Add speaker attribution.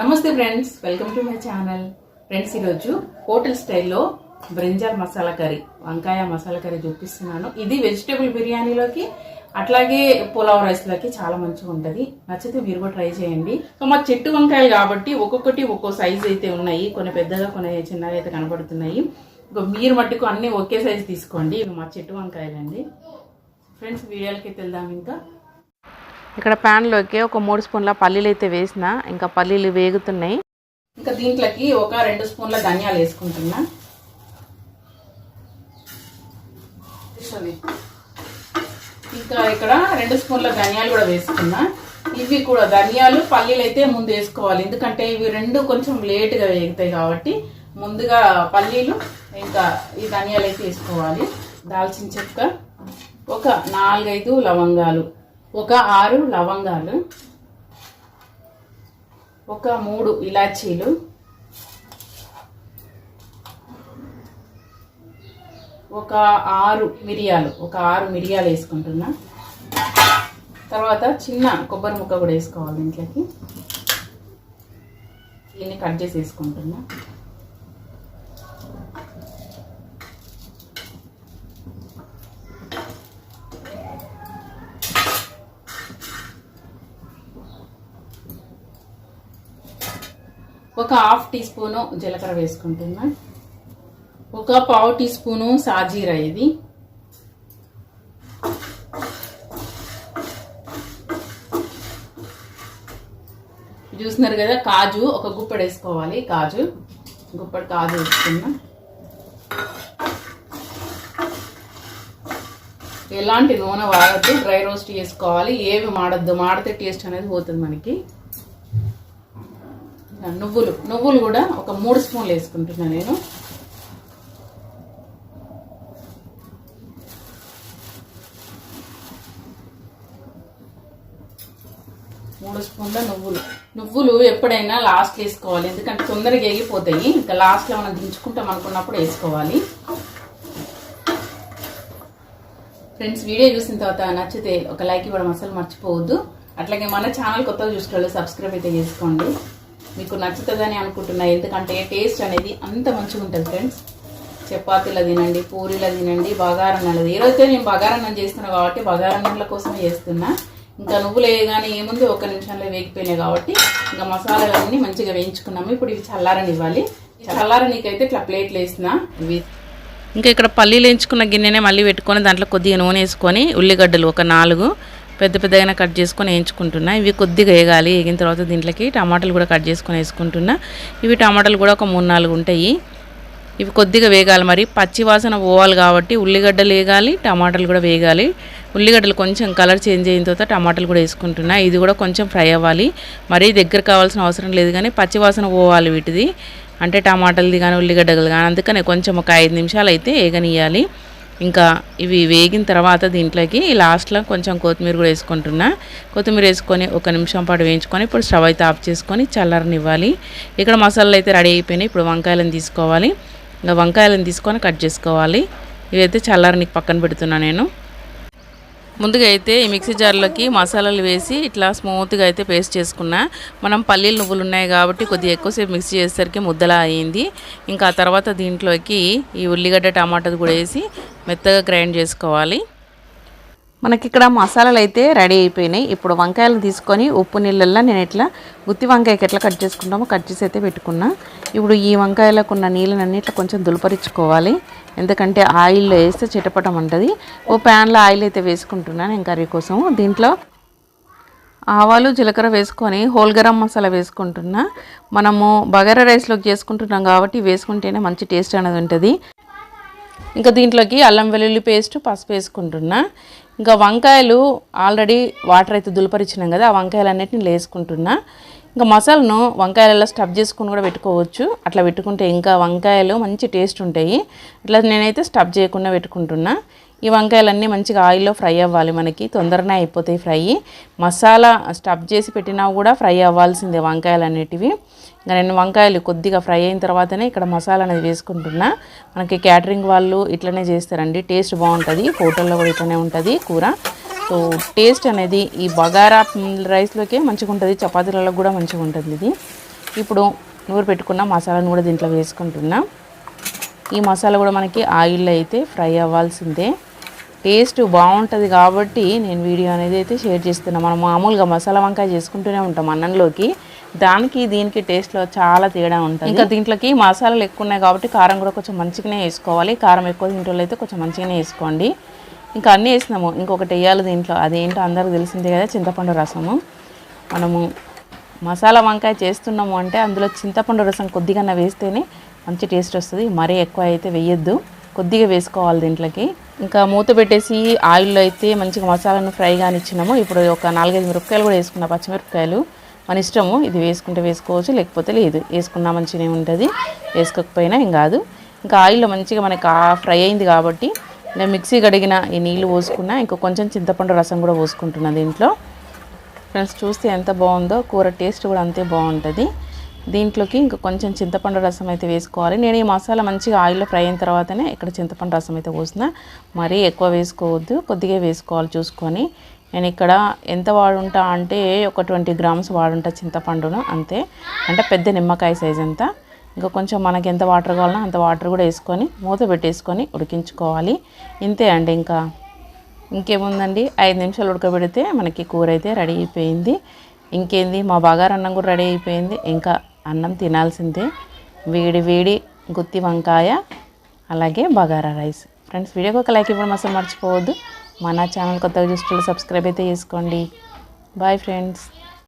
Speaker 1: నమస్తే friends welcome to my channel. Friends ఈరోజు hotel స్టైల్లో బ్రింజాల్ మసాలా కర్రీ వంకాయ మసాలా కర్రీ చూపిస్తున్నాను. ఇది వెజిటేబుల్ బిర్యానీలోకి అట్లాగే పులావ్ రైస్లోకి చాలా మంచిగా ఉంటుంది. నచ్చితే మీరు కూడా ట్రై చేయండి. సో మా చెట్టు వంకాయలు కాబట్టి ఒక్కొక్కటి ఒక్కో సైజ్ అయితే ఉన్నాయి. కొన్ని పెద్దగా కొన్ని చిన్నగా అయితే కనబడుతున్నాయి. మీరు మట్టుకు అన్ని ఒకే సైజు తీసుకోండి. ఇవి మా చెట్టు వంకాయలండి. ఫ్రెండ్స్ వీడియోలకి వెళ్దాం ఇంకా.
Speaker 2: ఇక్కడ ప్యాన్లోకి ఒక మూడు స్పూన్ల పల్లీలు అయితే వేసిన ఇంకా పల్లీలు వేగుతున్నాయి.
Speaker 1: ఇంకా దీంట్లోకి ఒక రెండు స్పూన్ల ధనియాలు వేసుకుంటున్నా. ఇంకా ఇక్కడ రెండు స్పూన్ల ధనియాలు కూడా వేసుకున్నా. ఇవి కూడా ధనియాలు పల్లీలు అయితే ముందు వేసుకోవాలి. ఎందుకంటే ఇవి రెండు కొంచెం లేట్గా వేగుతాయి కాబట్టి ముందుగా పల్లీలు ఇంకా ఈ ధనియాలు అయితే వేసుకోవాలి. దాల్చిన చెక్క ఒక నాలుగైదు లవంగాలు. ఒక ఆరు లవంగాలు ఒక మూడు ఇలాచీలు ఒక ఆరు మిరియాలు ఒక ఆరు మిరియాలు వేసుకుంటున్నా. తర్వాత చిన్న కొబ్బరి ముక్క కూడా వేసుకోవాలి ఇంట్లోకి దీన్ని కట్ చేసి వేసుకుంటున్నా. ఒక హాఫ్ టీ స్పూను జీలకర్ర వేసుకుంటున్నా. ఒక పావు టీ స్పూను సాజీరా ఇది. చూస్తున్నారు కదా కాజు ఒక గుప్పెడు వేసుకోవాలి కాజు. గుప్పెడు కాజు వేసుకున్నా. ఎలాంటి నూనె వాడద్దు డ్రై రోస్ట్ చేసుకోవాలి. ఏవి మాడద్దు మాడితే టేస్ట్ అనేది పోతుంది మనకి. నువ్వులు. నువ్వులు కూడా ఒక మూడు స్పూన్లు వేసుకుంటున్నా నేను. మూడు స్పూన్ల నువ్వులు. నువ్వులు ఎప్పుడైనా లాస్ట్ వేసుకోవాలి. ఎందుకంటే తొందరగా ఎగిపోతాయి ఇంకా లాస్ట్లో మనం దించుకుంటాం అనుకున్నప్పుడు వేసుకోవాలి. ఫ్రెండ్స్ వీడియో చూసిన తర్వాత నచ్చితే ఒక లైక్ ఇవ్వడం అసలు మర్చిపోవద్దు. అట్లాగే మన ఛానల్ కొత్తగా చూసుకోవాలి సబ్స్క్రైబ్ అయితే చేసుకోండి. మీకు నచ్చుతుందని అనుకుంటున్నా. ఎందుకంటే టేస్ట్ అనేది అంత మంచిగా ఉంటుంది ఫ్రెండ్స్ చపాతీలో తినండి పూరీలో తినండి బగారన్నాలు ఈరోజైతే నేను బగారన్నం చేస్తున్నా కాబట్టి బగారన్నల కోసమే చేస్తున్నా. ఇంకా నువ్వులు వేయగానే ఏముంది? ఒక నిమిషంలో వేగిపోయినాయి కాబట్టి ఇంకా మసాలాలన్నీ మంచిగా వేయించుకున్నాము. ఇప్పుడు ఇవి చల్లారనివ్వాలి. చల్లారనీకైతే ఇట్లా ప్లేట్లు వేసిన ఇవి
Speaker 2: ఇంకా ఇక్కడ పల్లీలు వేయించుకున్న గిన్నెనే మళ్ళీ పెట్టుకొని దాంట్లో కొద్దిగా నూనె వేసుకొని ఉల్లిగడ్డలు ఒక నాలుగు పెద్ద పెద్దగా కట్ చేసుకొని వేయించుకుంటున్నా. ఇవి కొద్దిగా వేగాలి. వేగిన తర్వాత దీంట్లోకి టమాటాలు కూడా కట్ చేసుకొని వేసుకుంటున్నా. ఇవి టమాటాలు కూడా ఒక మూడు నాలుగు ఉంటాయి. ఇవి కొద్దిగా వేగాలి మరి. పచ్చి వాసన పోవాలి కాబట్టి ఉల్లిగడ్డలు వేగాలి టమాటాలు కూడా వేగాలి. ఉల్లిగడ్డలు కొంచెం కలర్ చేంజ్ అయిన తర్వాత టమాటాలు కూడా వేసుకుంటున్నా. ఇది కూడా కొంచెం ఫ్రై అవ్వాలి. మరీ దగ్గర కావాల్సిన అవసరం లేదు కానీ పచ్చి వాసన పోవాలి వీటిది. అంటే టమాటాలది కానీ ఉల్లిగడ్డలు కానీ అందుకనే కొంచెం ఒక ఐదు నిమిషాలు అయితే వేగనియాలి ఇంకా ఇవి వేగిన తర్వాత దీంట్లోకి లాస్ట్లో కొంచెం కొత్తిమీర కూడా వేసుకుంటున్నా. కొత్తిమీర వేసుకొని ఒక నిమిషం పాటు వేయించుకొని ఇప్పుడు స్టవ్ అయితే ఆఫ్ చేసుకొని చల్లారనివ్వాలి. ఇక్కడ మసాలాలు అయితే రెడీ అయిపోయినాయి. ఇప్పుడు వంకాయలను తీసుకోవాలి. ఇంకా వంకాయలను తీసుకొని కట్ చేసుకోవాలి. ఇవైతే చల్లారనికి పక్కన పెడుతున్నా నేను. ముందుగా అయితే ఈ మిక్సీ జార్లోకి మసాలాలు వేసి ఇట్లా స్మూత్గా అయితే పేస్ట్ చేసుకున్నా. మనం పల్లీలు నువ్వులు ఉన్నాయి కాబట్టి కొద్దిగా ఎక్కువసేపు మిక్సీ చేసేసరికి ముద్దలా అయింది. ఇంకా తర్వాత దీంట్లోకి ఈ ఉల్లిగడ్డ టమాటాలు కూడా వేసి మెత్తగా గ్రైండ్ చేసుకోవాలి. మనకి ఇక్కడ మసాలాలు అయితే రెడీ అయిపోయినాయి. ఇప్పుడు వంకాయలు తీసుకొని ఉప్పు నీళ్ళల్లో నేను ఇట్లా గుత్తి వంకాయకి ఎట్లా కట్ చేసుకుంటామో కట్ చేసి అయితే పెట్టుకున్నా. ఇప్పుడు ఈ వంకాయలకు ఉన్న నీళ్ళని ఇట్లా కొంచెం దులపరించుకోవాలి. ఎందుకంటే ఆయిల్లో వేస్తే చిటపటం ఉంటుంది. ఓ ప్యాన్లో ఆయిల్ అయితే వేసుకుంటున్నాను నేను కర్రీ కోసం. దీంట్లో ఆవాలు జీలకర్ర వేసుకొని హోల్ గరం మసాలా వేసుకుంటున్నా. మనము బగారా రైస్లోకి చేసుకుంటున్నాం కాబట్టి వేసుకుంటేనే మంచి టేస్ట్ అనేది ఉంటుంది. ఇంకా దీంట్లోకి అల్లం వెల్లుల్లి పేస్ట్ పసుపు వేసుకుంటున్నా. ఇంకా వంకాయలు ఆల్రెడీ వాటర్ అయితే దులపరిచినాం కదా ఆ వంకాయలు అన్నిటిని లేసుకుంటున్నా. ఇంకా మసాలను వంకాయలలో స్టఫ్ చేసుకుని కూడా పెట్టుకోవచ్చు. అట్లా పెట్టుకుంటే ఇంకా వంకాయలు మంచి టేస్ట్ ఉంటాయి. అట్లా నేనైతే స్టఫ్ చేయకుండా పెట్టుకుంటున్నా. ఈ వంకాయలన్నీ మంచిగా ఆయిల్లో ఫ్రై అవ్వాలి మనకి తొందరనే అయిపోతాయి ఫ్రై. మసాలా స్టఫ్ చేసి పెట్టినా కూడా ఫ్రై అవ్వాల్సిందే వంకాయలు అనేటివి ఇంకా నేను వంకాయలు కొద్దిగా ఫ్రై అయిన తర్వాతనే ఇక్కడ మసాలా అనేది వేసుకుంటున్నా. మనకి క్యాటరింగ్ వాళ్ళు ఇట్లనే చేస్తారండి. టేస్ట్ బాగుంటుంది. హోటల్లో కూడా ఇట్లనే ఉంటుంది కూర. సో టేస్ట్ అనేది ఈ బగారా రైస్లోకే మంచిగా ఉంటుంది చపాతీలలో కూడా మంచిగా ఉంటుంది ఇది. ఇప్పుడు నూరు పెట్టుకున్న మసాలాను కూడా దీంట్లో వేసుకుంటున్నా. ఈ మసాలా కూడా మనకి ఆయిల్లో అయితే ఫ్రై అవ్వాల్సిందే. టేస్ట్ బాగుంటుంది కాబట్టి నేను వీడియో అనేది అయితే షేర్ చేస్తున్నా. మనం మామూలుగా మసాలా వంకాయ చేసుకుంటూనే ఉంటాం అన్నంలోకి. దానికి దీనికి టేస్ట్లో చాలా తేడా ఉంటుంది. ఇంకా దీంట్లోకి మసాలాలు ఎక్కువ ఉన్నాయి కాబట్టి కారం కూడా కొంచెం మంచిగానే వేసుకోవాలి. కారం ఎక్కువ తింటే అయితే కొంచెం మంచిగానే వేసుకోండి. ఇంకా అన్నీ వేసినాము. ఇంకొకటి వేయాలి దీంట్లో. అదేంటో అందరికి తెలిసిందే కదా చింతపండు రసము. మనము మసాలా వంకాయ చేస్తున్నాము అంటే అందులో చింతపండు రసం కొద్దిగా వేస్తేనే మంచి టేస్ట్ వస్తుంది. మరీ ఎక్కువ అయితే వేయొద్దు. కొద్దిగా వేసుకోవాలి దీంట్లోకి. ఇంకా మూత పెట్టేసి ఆయిల్లో అయితే మంచిగా మసాలాను ఫ్రై కానిచ్చినాము. ఇప్పుడు ఒక నాలుగైదు మిరపకాయలు కూడా వేసుకున్నాం పచ్చిమిరపకాయలు. మన ఇష్టము ఇది వేసుకుంటే వేసుకోవచ్చు లేకపోతే లేదు. వేసుకున్నా మంచిగానే ఉంటుంది. వేసుకోకపోయినా ఏం కాదు. ఇంకా ఆయిల్లో మంచిగా మనకి ఫ్రై అయింది కాబట్టి నేను మిక్సీ కడిగిన ఈ నీళ్ళు పోసుకున్నా ఇంకా కొంచెం చింతపండు రసం కూడా పోసుకుంటున్నా దీంట్లో. ఫ్రెండ్స్ చూస్తే ఎంత బాగుందో కూర టేస్ట్ కూడా అంతే బాగుంటుంది. దీంట్లోకి ఇంకా కొంచెం చింతపండు రసం అయితే వేసుకోవాలి. నేను ఈ మసాలా మంచిగా ఆయిల్లో ఫ్రై అయిన తర్వాతనే ఇక్కడ చింతపండు రసం అయితే పోసిన మరీ ఎక్కువ వేసుకోవద్దు కొద్దిగా వేసుకోవాలి చూసుకొని. నేను ఇక్కడ ఎంత వాడుంటా అంటే ఒక ట్వంటీ గ్రామ్స్ వాడుంటా చింతపండును అంతే. అంటే పెద్ద నిమ్మకాయ సైజ్ అంతా ఇంకా కొంచెం మనకి ఎంత వాటర్ కావాలన్నా అంత వాటర్ కూడా వేసుకొని మూత పెట్టేసుకొని ఉడికించుకోవాలి. ఇంతే అండి ఇంకా. ఇంకేముందండి? ఐదు నిమిషాలు ఉడకబెడితే మనకి కూర అయితే రెడీ అయిపోయింది. ఇంకేంది? మా బాగారు అన్నం కూడా రెడీ అయిపోయింది. ఇంకా అన్నం తినాల్సిందే. వేడి వేడి గుత్తి వంకాయ అలాగే బగారా రైస్. ఫ్రెండ్స్ వీడియోకి ఒక లైక్ ఇవ్వడం అసలు మర్చిపోవద్దు. మన ఛానల్ కొత్తగా చూస్తే సబ్స్క్రైబ్ అయితే చేసుకోండి. Bye friends